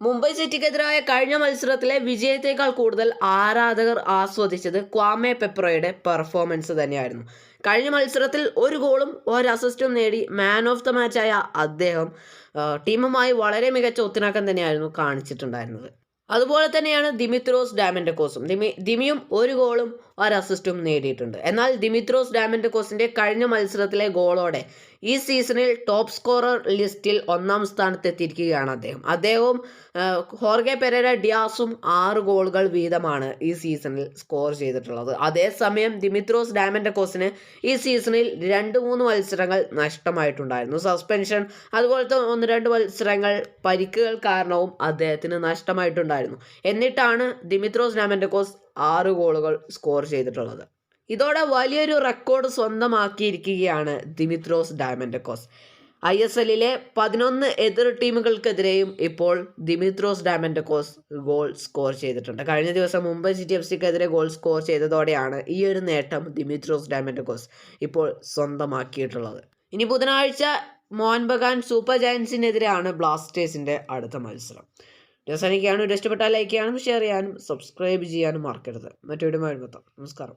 മുംബൈ സിറ്റിക്കെതിരായ കഴിഞ്ഞ മത്സരത്തിലെ വിജയത്തേക്കാൾ കൂടുതൽ ആരാധകർ ആസ്വദിച്ചത് ക്വാമെ പെപ്രോയുടെ പെർഫോമൻസ് തന്നെയായിരുന്നു. കഴിഞ്ഞ മത്സരത്തിൽ ഒരു ഗോളും ഒരു അസിസ്റ്റും നേടി മാൻ ഓഫ് ദ മാച്ചായ അദ്ദേഹം ടീമുമായി വളരെ മികച്ച ഒത്തിണക്കം തന്നെയായിരുന്നു കാണിച്ചിട്ടുണ്ടായിരുന്നത്. അതുപോലെ തന്നെയാണ് ദിമിത്രോസ് ഡാമിന്റെ കോസും ദിമി ദിമിയും ഒരു ഗോളും ഒരു അസിസ്റ്റും നേടിയിട്ടുണ്ട്. എന്നാൽ ദിമിത്രോസ് കോസിന്റെ കഴിഞ്ഞ മത്സരത്തിലെ ഗോളോടെ ഈ സീസണിൽ ടോപ്പ് സ്കോറർ ലിസ്റ്റിൽ ഒന്നാം സ്ഥാനത്ത് എത്തിയിരിക്കുകയാണ് അദ്ദേഹം. അദ്ദേഹവും ഹോർഗെ പെരേര ഡിയാസും ആറ് ഗോളുകൾ വീതമാണ് ഈ സീസണിൽ സ്കോർ ചെയ്തിട്ടുള്ളത്. അതേസമയം ദിമിത്രോസ് ഡാമൻഡക്കോസിന് ഈ സീസണിൽ രണ്ട് മൂന്ന് മത്സരങ്ങൾ നഷ്ടമായിട്ടുണ്ടായിരുന്നു. സസ്പെൻഷൻ അതുപോലത്തെ ഒന്ന് രണ്ട് മത്സരങ്ങൾ പരിക്കുകൾ കാരണവും അദ്ദേഹത്തിന് നഷ്ടമായിട്ടുണ്ടായിരുന്നു. എന്നിട്ടാണ് ദിമിത്രോസ് ഡാമൻഡക്കോസ് ആറ് ഗോളുകൾ സ്കോർ ചെയ്തിട്ടുള്ളത്. ഇതോടെ വലിയൊരു റെക്കോർഡ് സ്വന്തമാക്കിയിരിക്കുകയാണ് ദിമിത്രോസ് ഡാമൻഡക്കോസ് ഐ എസ് എല്ലിലെ പതിനൊന്ന് എതിർ ടീമുകൾക്കെതിരെയും ഇപ്പോൾ ദിമിത്രോസ് ഡാമൻഡക്കോസ് ഗോൾ സ്കോർ ചെയ്തിട്ടുണ്ട്. കഴിഞ്ഞ ദിവസം മുംബൈ സിറ്റി എഫ് സിക്കെതിരെ ഗോൾ സ്കോർ ചെയ്തതോടെയാണ് ഈ ഒരു നേട്ടം ദിമിത്രോസ് ഡാമൻഡക്കോസ് ഇപ്പോൾ സ്വന്തമാക്കിയിട്ടുള്ളത്. ഇനി ബുധനാഴ്ച മോഹൻ ബഗാൻ സൂപ്പർ ജയൻസിനെതിരെയാണ് ബ്ലാസ്റ്റേഴ്സിന്റെ അടുത്ത മത്സരം. രസനിക്കാനും ഇഷ്ടപ്പെട്ടാൽ ലൈക്ക് ചെയ്യാനും ഷെയർ ചെയ്യാനും സബ്സ്ക്രൈബ് ചെയ്യാനും മറക്കരുത്. മറ്റൊരു മഴ നമസ്കാരം.